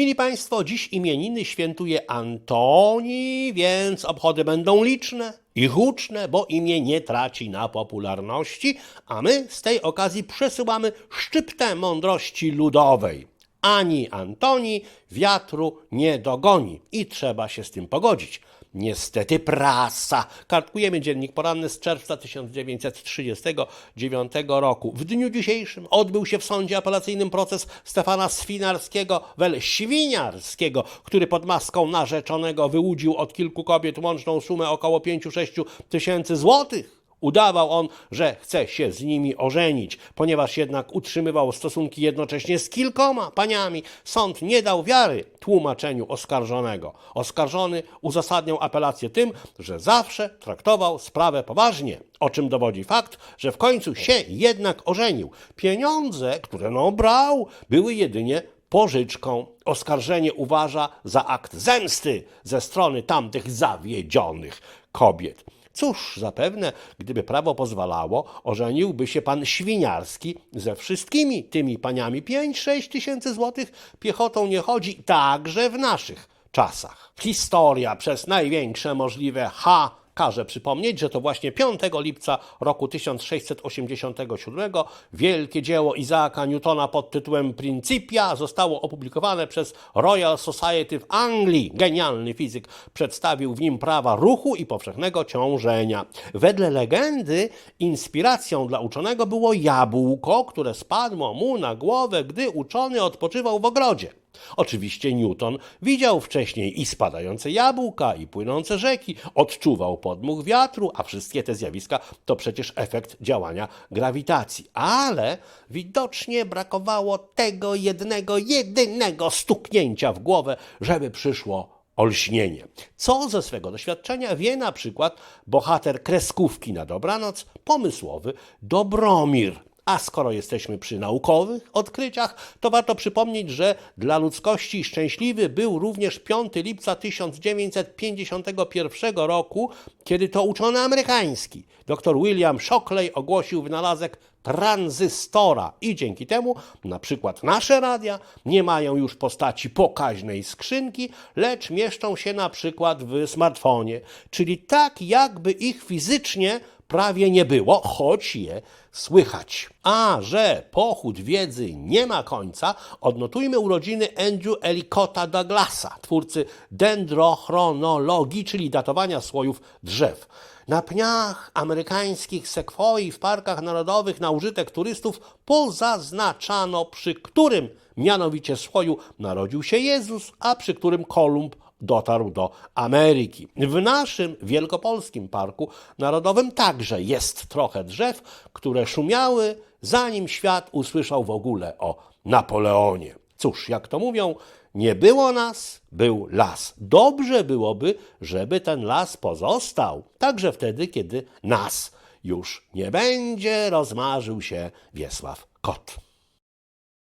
Mili Państwo, dziś imieniny świętuje Antoni, więc obchody będą liczne i huczne, bo imię nie traci na popularności, a my z tej okazji przesyłamy szczyptę mądrości ludowej. Ani Antoni wiatru nie dogoni i trzeba się z tym pogodzić. Niestety prasa. Kartkujemy dziennik poranny z czerwca 1939 roku. W dniu dzisiejszym odbył się w sądzie apelacyjnym proces Stefana Swinarskiego, wel Świniarskiego, który pod maską narzeczonego wyłudził od kilku kobiet łączną sumę około 5-6 tysięcy złotych. Udawał on, że chce się z nimi ożenić, ponieważ jednak utrzymywał stosunki jednocześnie z kilkoma paniami. Sąd nie dał wiary tłumaczeniu oskarżonego. Oskarżony uzasadniał apelację tym, że zawsze traktował sprawę poważnie, o czym dowodzi fakt, że w końcu się jednak ożenił. Pieniądze, które no brał, były jedynie pożyczką. Oskarżenie uważa za akt zemsty ze strony tamtych zawiedzionych kobiet. Cóż, zapewne, gdyby prawo pozwalało, ożeniłby się pan Świniarski ze wszystkimi tymi paniami. 5-6 tysięcy złotych piechotą nie chodzi, także w naszych czasach. Historia przez największe możliwe H każe przypomnieć, że to właśnie 5 lipca roku 1687 wielkie dzieło Izaaka Newtona pod tytułem Principia zostało opublikowane przez Royal Society w Anglii. Genialny fizyk przedstawił w nim prawa ruchu i powszechnego ciążenia. Wedle legendy inspiracją dla uczonego było jabłko, które spadło mu na głowę, gdy uczony odpoczywał w ogrodzie. Oczywiście Newton widział wcześniej i spadające jabłka, i płynące rzeki, odczuwał podmuch wiatru, a wszystkie te zjawiska to przecież efekt działania grawitacji. Ale widocznie brakowało tego jednego, jedynego stuknięcia w głowę, żeby przyszło olśnienie. Co ze swego doświadczenia wie na przykład bohater kreskówki na dobranoc, pomysłowy Dobromir. A skoro jesteśmy przy naukowych odkryciach, to warto przypomnieć, że dla ludzkości szczęśliwy był również 5 lipca 1951 roku, kiedy to uczony amerykański dr William Shockley ogłosił wynalazek tranzystora. I dzięki temu na przykład nasze radia nie mają już postaci pokaźnej skrzynki, lecz mieszczą się na przykład w smartfonie, czyli tak jakby ich fizycznie prawie nie było, choć je słychać. A że pochód wiedzy nie ma końca, odnotujmy urodziny Andrew Ellicota Douglasa, twórcy dendrochronologii, czyli datowania słojów drzew. Na pniach amerykańskich sekwoi w parkach narodowych na użytek turystów pozaznaczano, przy którym mianowicie słoju narodził się Jezus, a przy którym Kolumb dotarł do Ameryki. W naszym wielkopolskim parku narodowym także jest trochę drzew, które szumiały, zanim świat usłyszał w ogóle o Napoleonie. Cóż, jak to mówią, nie było nas, był las. Dobrze byłoby, żeby ten las pozostał, także wtedy, kiedy nas już nie będzie, rozmarzył się Wiesław Kot.